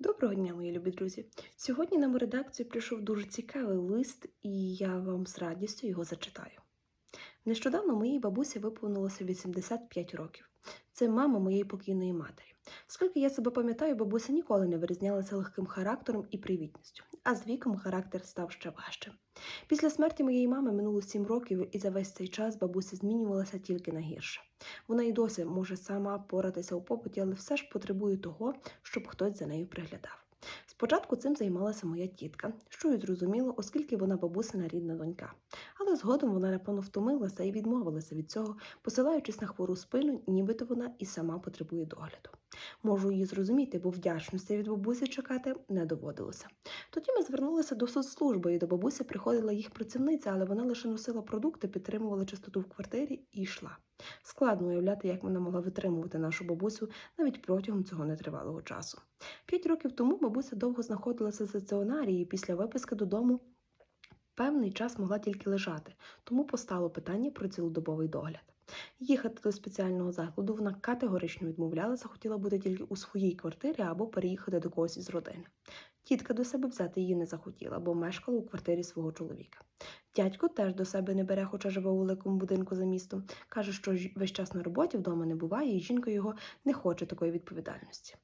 Доброго дня, мої любі друзі! Сьогодні нам у редакцію прийшов дуже цікавий лист, і я вам з радістю його зачитаю. Нещодавно моїй бабусі виповнилося 85 років. Це мама моєї покійної матері. Скільки я себе пам'ятаю, бабуся ніколи не вирізнялася легким характером і привітністю, а з віком характер став ще важчим. Після смерті моєї мами минуло 7 років, і за весь цей час бабуся змінювалася тільки на гірше. Вона й досі може сама поратися у побуті, але все ж потребує того, щоб хтось за нею приглядав. Спочатку цим займалася моя тітка, що й зрозуміло, оскільки вона бабусина рідна донька. Але згодом вона напевно втомилася і відмовилася від цього, посилаючись на хвору спину, нібито вона і сама потребує догляду. Можу її зрозуміти, бо вдячності від бабусі чекати не доводилося. Тоді ми звернулися до соцслужби, і до бабусі приходила їх працівниця, але вона лише носила продукти, підтримувала чистоту в квартирі і йшла. Складно уявляти, як вона могла витримувати нашу бабусю навіть протягом цього нетривалого часу. П'ять років тому бабуся довго знаходилася в стаціонарі і після виписки додому певний час могла тільки лежати, тому постало питання про цілодобовий догляд. Їхати до спеціального закладу вона категорично відмовлялася, хотіла бути тільки у своїй квартирі або переїхати до когось із родини. Тітка до себе взяти її не захотіла, бо мешкала у квартирі свого чоловіка. Дядько теж до себе не бере, хоча живе у великому будинку за містом. Каже, що весь час на роботі вдома не буває, і жінка його не хоче такої відповідальності.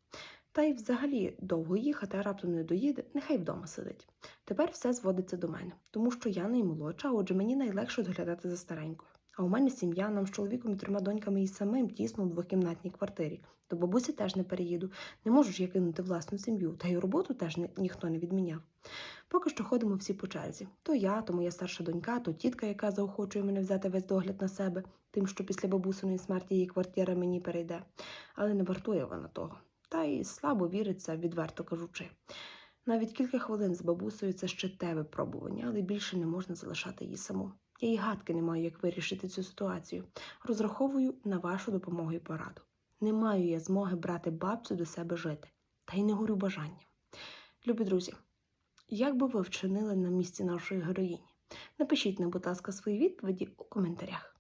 Та й взагалі довго їхати, а раптом не доїде, нехай вдома сидить. Тепер все зводиться до мене, тому що я наймолодша, отже мені найлегше доглядати за старенькою. А у мене сім'я, нам з чоловіком і трьома доньками і самим тісно у двокімнатній квартирі. До бабусі теж не переїду. Не можу ж я кинути власну сім'ю, та й роботу теж ні- ніхто не відміняв. Поки що ходимо всі по черзі. То я, то моя старша донька, то тітка, яка заохочує мене взяти весь догляд на себе, тим, що після бабусиної смерті її квартира мені перейде. Але не вартує вона того. Та й слабо віриться, відверто кажучи. Навіть кілька хвилин з бабусею це ще те випробування, але більше не можна залишати її саму. Я й гадки не маю, як вирішити цю ситуацію. Розраховую на вашу допомогу і пораду. Не маю я змоги брати бабцю до себе жити, та й не горю бажанням. Любі друзі, як би ви вчинили на місці нашої героїні? Напишіть нам, будь ласка, свої відповіді у коментарях.